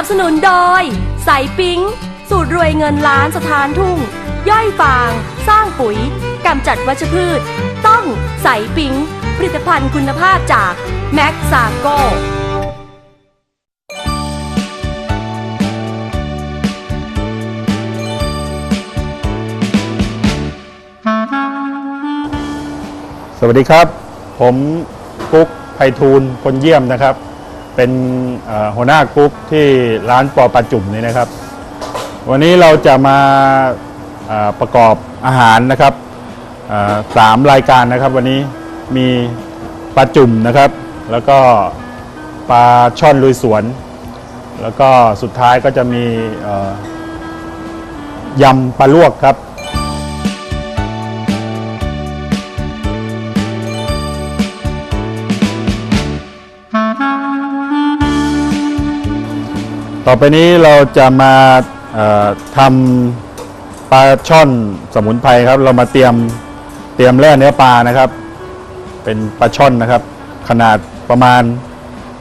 นับสนุนโดยใสปิ๊ง สูตรรวยเงินล้านสถานทุ่ง ย่อยฟาง สร้างปุ๋ยกำจัดวัชพืช ต้องใสปิ๊ง ผลิตภัณฑ์คุณภาพจาก แม็กซาโกสวัสดีครับ ผมกุ๊กไพฑูรย์คนเยี่ยมนะครับ เป็นหัวหน้ากุ๊กที่ร้านปอปลาจุ่มนี่นะครับ วันนี้เราจะมาประกอบอาหารนะครับสามรายการนะครับ วันนี้มีปลาจุ่มนะครับ แล้วก็ปลาช่อนลุยสวน แล้วก็สุดท้ายก็จะมียำปลาลวกครับ ต่อไปนี้เราจะมาทำปลาช่อนสมุนไพรครับ เรามาเตรียมเตรียมแร่เนื้อปลานะครับ เป็นปลาช่อนนะครับ ขนาดประมาณ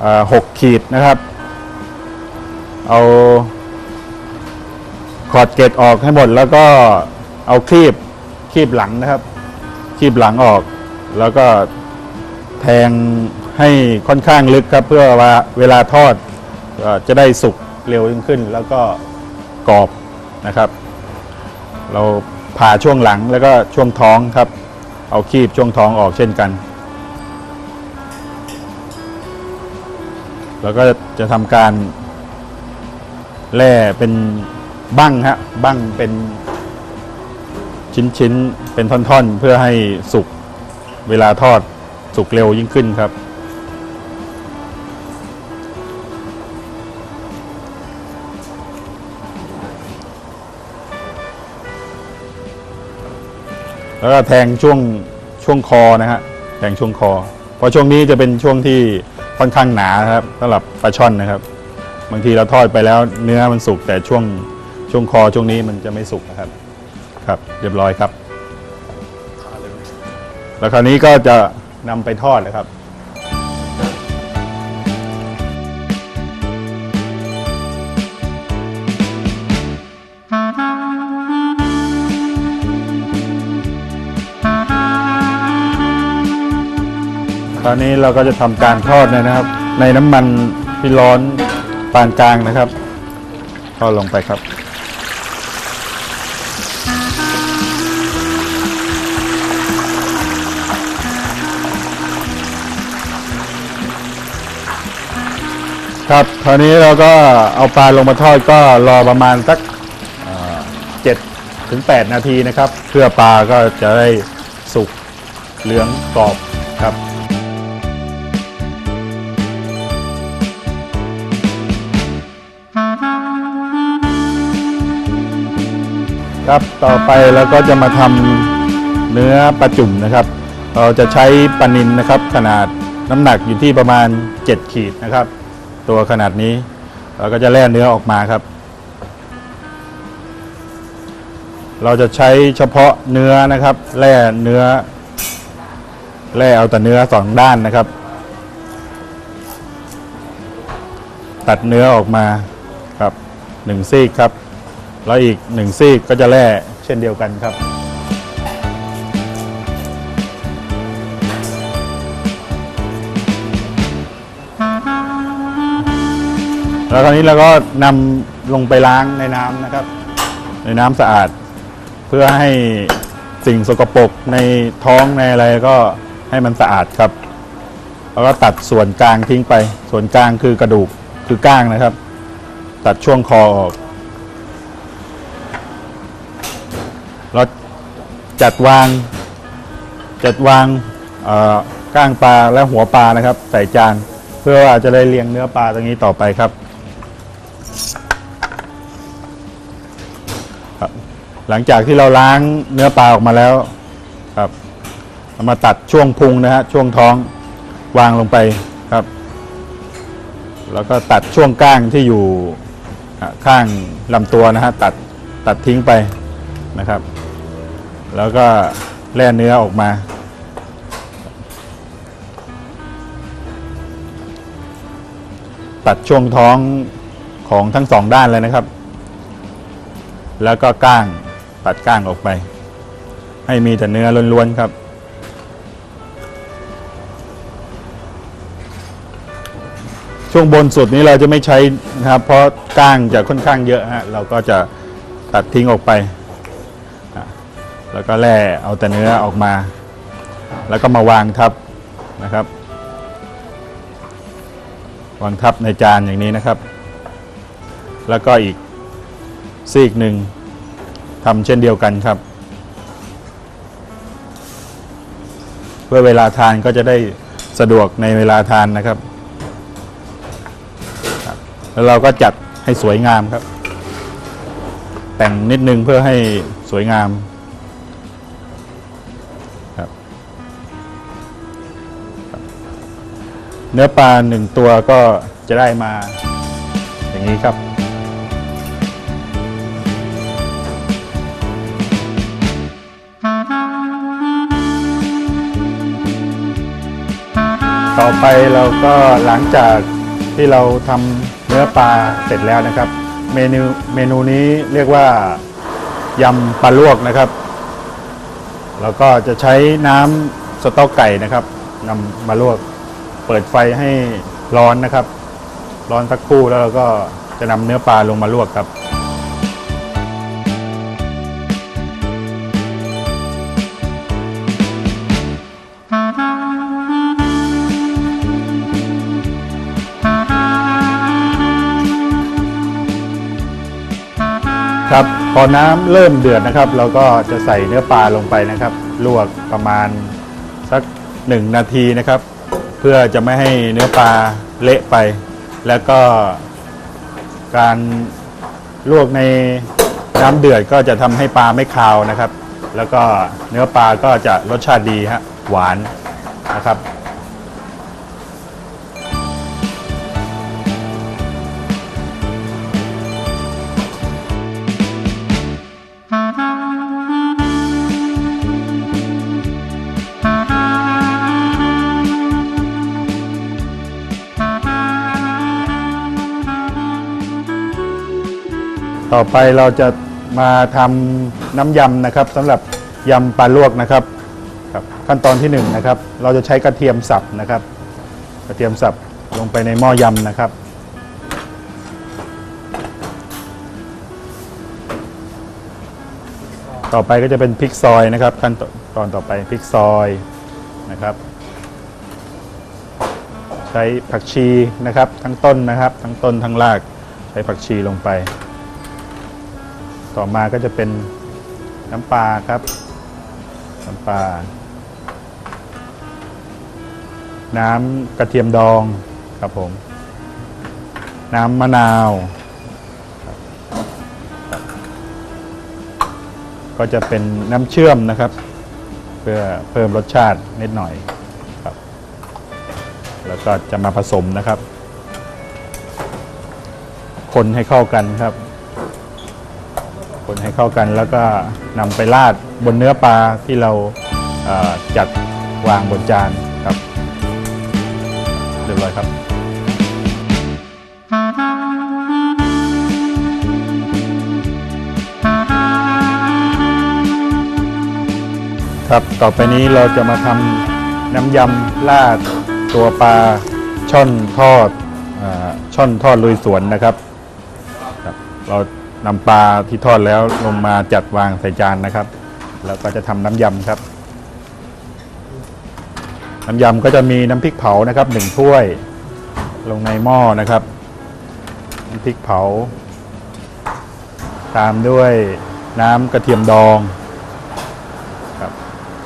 เอ่อหกขีดนะครับ เอาขอดเกล็ดออกให้หมด แล้วก็เอาครีบครีบหลังนะครับครีบหลังออก แล้วก็แทงให้ค่อนข้างลึกครับ เพื่อว่าเวลาทอดจะได้สุก เร็วยิ่งขึ้น แล้วก็กรอบนะครับ เราผ่าช่วงหลังแล้วก็ช่วงท้องครับ เอาคีบช่วงท้องออกเช่นกันแล้วก็จะทำการแล่เป็นบั้งฮะบั้งเป็นชิ้นๆ เป็นท่อนๆ เพื่อให้สุกเวลาทอดสุกเร็วยิ่งขึ้นครับ แล้วก็แทงช่วงช่วงคอนะฮะแทงช่วงคอ เพราะช่วงนี้จะเป็นช่วงที่ค่อนข้างหนานะครับสำหรับปลาช่อนนะครับ บางทีเราทอดไปแล้วเนื้อมันสุกแต่ช่วงช่วงคอช่วงนี้มันจะไม่สุกนะครับครับ เรียบร้อยครับ แล้วคราวนี้ก็จะนำไปทอดนะครับ คราวนี้เราก็จะทำการทอดนะครับ ในน้ำมันที่ร้อนปานกลางนะครับทอดลงไปครับครับคราวนี้เราก็เอาปลาลงมาทอดก็รอประมาณสักเจ็ดถึงแปดนาทีนะครับ เพื่อปลาก็จะได้สุกเหลืองกรอบ ครับต่อไปเราก็จะมาทำเนื้อปลาจุ่มนะครับ เราจะใช้ปลานินนะครับ ขนาดน้ำหนักอยู่ที่ประมาณ 7 ขีดนะครับ ตัวขนาดนี้ เราก็จะแล่เนื้อออกมาครับ เราจะใช้เฉพาะเนื้อนะครับแล่เนื้อแล่เอาแต่เนื้อสองด้านนะครับ ตัดเนื้อออกมาครับหนึ่งซีกครับ แล้วอีกหนึ่งซีกก็จะแล่เช่นเดียวกันครับ แล้วคราวนี้เราก็นำลงไปล้างในน้ำนะครับ ในน้ำสะอาด เพื่อให้สิ่งสกปรกในท้องในอะไรก็ให้มันสะอาดครับ แล้วก็ตัดส่วนกลางทิ้งไป ส่วนกลางคือกระดูกคือก้างนะครับ ตัดช่วงคอออก จัดวาง จัดวางก้างปลาและหัวปลานะครับ ใส่จานเพื่อว่าจะได้เรียงเนื้อปลาตรงนี้ต่อไปครับครับหลังจากที่เราล้างเนื้อปลาออกมาแล้วครับเรามาตัดช่วงพุงนะฮะช่วงท้องวางลงไปครับ แล้วก็ตัดช่วงก้างที่อยู่ข้างลำตัวนะฮะตัดตัดทิ้งไปนะครับ แล้วก็แล่เนื้อออกมา ตัดช่วงท้องของทั้งสองด้านเลยนะครับ แล้วก็ก้างตัดก้างออกไป ให้มีแต่เนื้อล้วนๆครับช่วงบนสุดนี้เราจะไม่ใช้นะครับ เพราะก้างจะค่อนข้างเยอะฮะเราก็จะตัดทิ้งออกไป แล้วก็แล่เอาแต่เนื้อออกมา แล้วก็มาวางทับนะครับ วางทับในจานอย่างนี้นะครับ แล้วก็อีกซีกหนึ่งทำเช่นเดียวกันครับ เพื่อเวลาทานก็จะได้สะดวกในเวลาทานนะครับ แล้วเราก็จัดให้สวยงามครับ แต่งนิดนึงเพื่อให้สวยงาม เนื้อปลาหนึ่งตัวก็จะได้มา อย่างนี้ครับ ต่อไปเราก็หลังจากที่เราทำเนื้อปลาเสร็จแล้วนะครับ เมนูเมนูนี้เรียกว่ายำปลาลวกนะครับ แล้วก็จะใช้น้ำสต๊อกไก่นะครับนำมาลวก เปิดไฟให้ร้อนนะครับ ร้อนสักครู่แล้วเราก็จะนำเนื้อปลาลงมาลวกครับครับ พอน้ำเริ่มเดือดนะครับ เราก็จะใส่เนื้อปลาลงไปนะครับ ลวกประมาณสักหนึ่งนาทีนะครับ เพื่อจะไม่ให้เนื้อปลาเละไป แล้วก็การลวกในน้ำเดือดก็จะทำให้ปลาไม่คาวนะครับ แล้วก็เนื้อปลาก็จะรสชาติดีฮะหวานนะครับ ต่อไปเราจะมาทำน้ำยำนะครับสำหรับยำปลาลวกนะครับครับ ขั้นตอนที่หนึ่งนะครับ เราจะใช้กระเทียมสับนะครับ กระเทียมสับลงไปในหม้อยำนะครับ ต่อไปก็จะเป็นพริกซอยนะครับ ขั้นตอนต่อไปพริกซอยนะครับ ใช้ผักชีนะครับ ทั้งต้นนะครับ ทั้งต้นทั้งรากใช้ผักชีลงไป ต่อมาก็จะเป็นน้ำปลาครับ น้ำปลา น้ำกระเทียมดองครับผม น้ำมะนาวครับก็จะเป็นน้ำเชื่อมนะครับ เพื่อเพิ่มรสชาตินิดหน่อยครับ แล้วก็จะมาผสมนะครับ คนให้เข้ากันครับ คนให้เข้ากันแล้วก็นำไปราดบนเนื้อปลาที่เราเอ่อจัดวางบนจานครับเรียบร้อยครับ ครับต่อไปนี้เราจะมาทำน้ำยำราดตัวปลาช่อนทอดอช่อนทอดลุยสวนนะครับครับเรา นำปลาที่ทอดแล้วลงมาจัดวางใส่จานนะครับ แล้วก็จะทำน้ำยำครับ น้ำยำก็จะมีน้ำพริกเผานะครับหนึ่งถ้วย ลงในหม้อนะครับ น้ำพริกเผา ตามด้วยน้ำกระเทียมดองครับ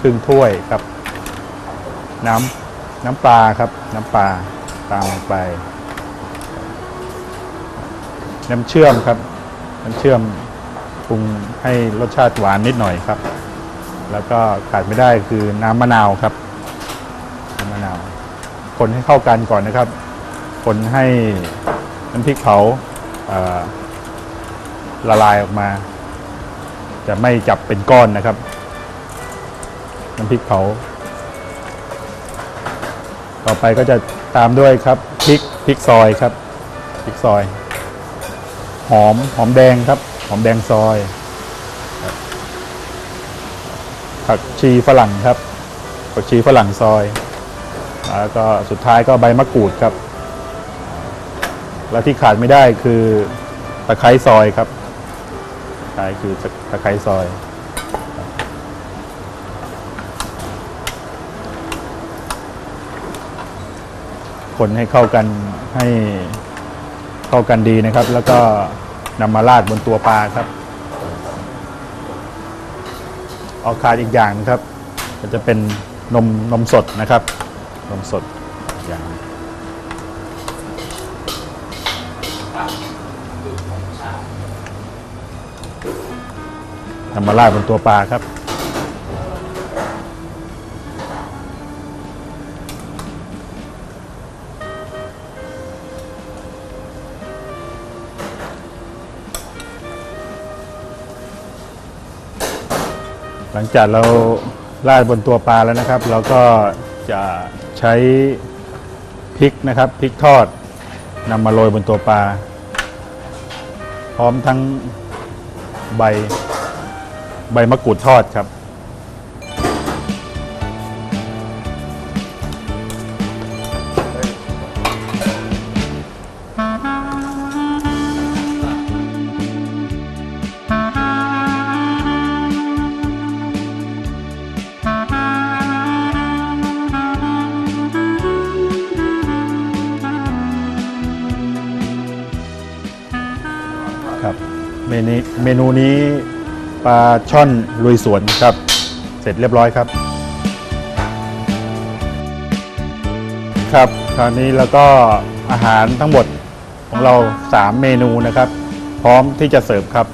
ครึ่งถ้วยครับ น้ำน้ำปลาครับ น้ำปลาตามลงไป น้ำเชื่อมครับ น้ำเชื่อมปรุงให้รสชาติหวานนิดหน่อยครับ แล้วก็ขาดไม่ได้คือน้ำมะนาวครับน้ำมะนาว คนให้เข้ากันก่อนนะครับ คนให้น้ำพริกเผาเละลายออกมา จะไม่จับเป็นก้อนนะครับ น้ำพริกเผา ต่อไปก็จะตามด้วยครับพริกพริกซอยครับพริกซอย หอมหอมแดงครับ หอมแดงซอยครับผักชีฝรั่งครับ ผักชีฝรั่งซอย แล้วก็สุดท้ายก็ใบมะกรูดครับ และที่ขาดไม่ได้คือตะไคร้ซอยครับใช่คือตะไคร้ซอยคนให้เข้ากันให้ เข้ากันดีนะครับ แล้วก็นำมาราดบนตัวปลาครับออกขาดอีกอย่างนะครับ ก็จะเป็นนมนมสดนะครับ นมสดอีกอย่างนำมาราดบนตัวปลาครับ หลังจากเราลาดบนตัวปลาแล้วนะครับ เราก็จะใช้พริกนะครับพริกทอดนำมาโรยบนตัวปลา พร้อมทั้งใบใบมะกรูดทอดครับ นูเมนูนี้ปลาช่อนลุยสวนครับ เสร็จเรียบร้อยครับ ครับคราวนี้แล้วก็อาหารทั้งหมดของเรา 3 เมนูนะครับ พร้อมที่จะเสิร์ฟครับ